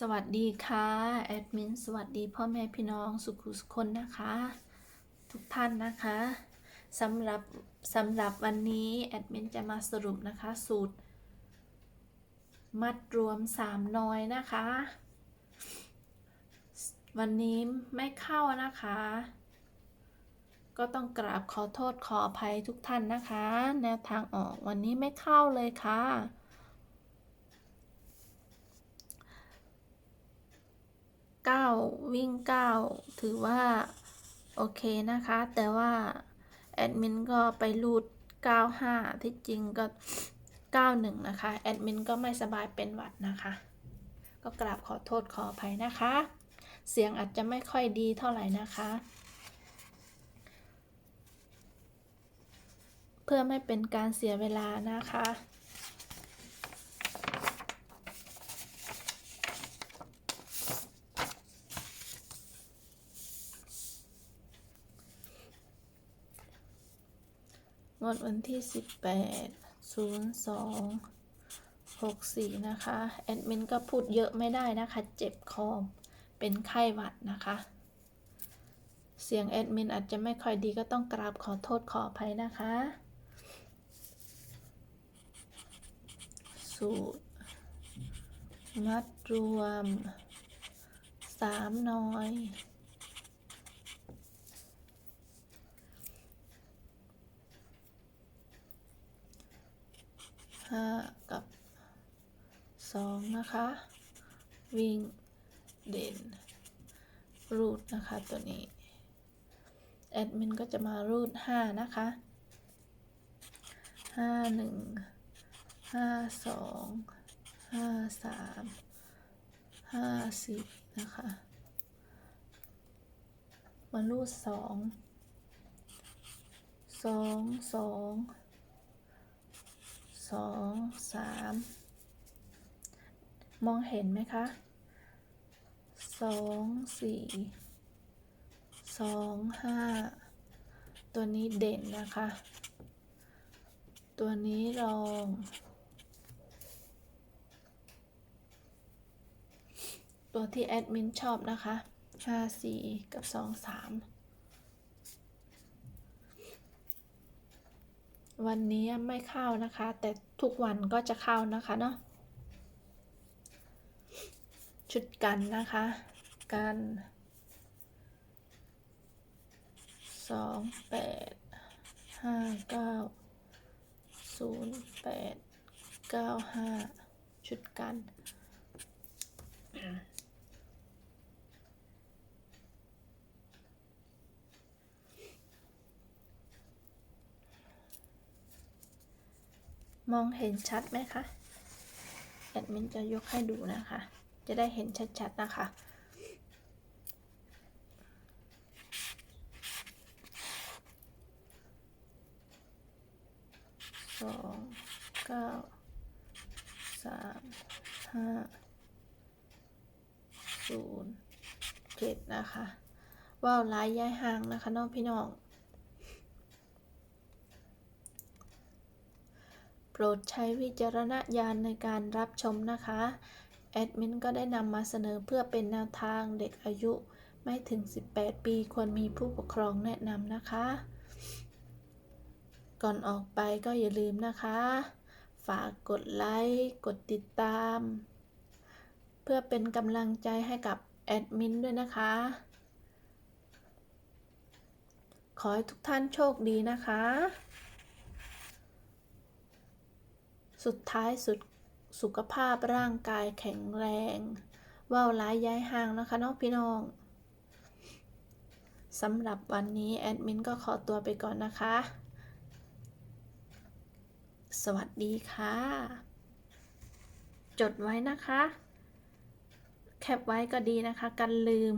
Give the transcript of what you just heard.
สวัสดีค่ะแอดมินสวัสดีพ่อแม่พี่น้องสุขุสุคนนะคะ ทุกท่านนะคะสำหรับสำหรับวันนี้แอดมินจะมาสรุปนะคะ สูตร มัดรวม3น้อยนะคะ วันนี้ไม่เข้านะคะ ก็ต้องกราบขอโทษขออภัยทุกท่านนะคะ แนวทางออกวันนี้ไม่เข้าเลยค่ะ 9 วิ่ง 9 ถือว่า โอเคนะคะ แต่ว่า แอดมินก็ไปรูด 95 ที่จริงก็ 91 นะคะ แอดมินก็ไม่สบายเป็นหวัดนะคะ ก็กราบขอโทษขออภัยนะคะ เสียงอาจจะไม่ค่อยดีเท่าไหร่นะคะ เพื่อไม่เป็นการเสียเวลานะคะ งวดวันที่ 18 02 64 นะคะ แอดมินก็พูดเยอะไม่ได้นะคะ เจ็บคอเป็นไข้หวัดนะคะ เสียงแอดมินอาจจะไม่ค่อยดีก็ต้องกราบขอโทษขออภัยนะคะ สูตร มัดรวมสามน้อย ห้ากับสองนะคะ วิ่งเด่น รูดนะคะตัวนี้ แอดมินก็จะมารูดห้านะคะห้าหนึ่งห้าสองห้าสามห้าสี่นะคะมารูดสองสองสอง สองสามมองเห็นไหมคะสองสี่สองห้าตัวนี้เด่นนะคะ ตัวนี้รองตัวที่แอดมินชอบนะคะห้าสี่กับสองสาม วันนี้ไม่เข้านะคะ แต่ทุกวันก็จะเข้านะคะเนาะชุดกันนะคะ กันสองแปดห้าเก้าศูนย์แปดเก้าห้าชุดกัน มองเห็นชัดไหมคะ แอดมินจะยกให้ดูนะคะ จะได้เห็นชัดๆนะคะ สองเก้าสามห้าศูนย์เจ็ดนะคะว่าวร้ายย้ายห่างนะคะน้องพี่น้อง โปรดใช้วิจารณญาณในการรับชมนะคะ แอดมินก็ได้นำมาเสนอเพื่อเป็นแนวทางเด็กอายุไม่ถึง 18 ปีควรมีผู้ปกครองแนะนำนะคะ ก่อนออกไปก็อย่าลืมนะคะ ฝากกดไลค์ กดติดตาม เพื่อเป็นกำลังใจให้กับแอดมินด้วยนะคะ ขอให้ทุกท่านโชคดีนะคะ สุดท้ายสุดสุขภาพร่างกายแข็งแรง ว่าวร้ายย้ายห่างนะคะน้องพี่น้องสำหรับวันนี้แอดมินก็ขอตัวไปก่อนนะคะ สวัสดีค่ะ จดไว้นะคะ แคปไว้ก็ดีนะคะ กันลืม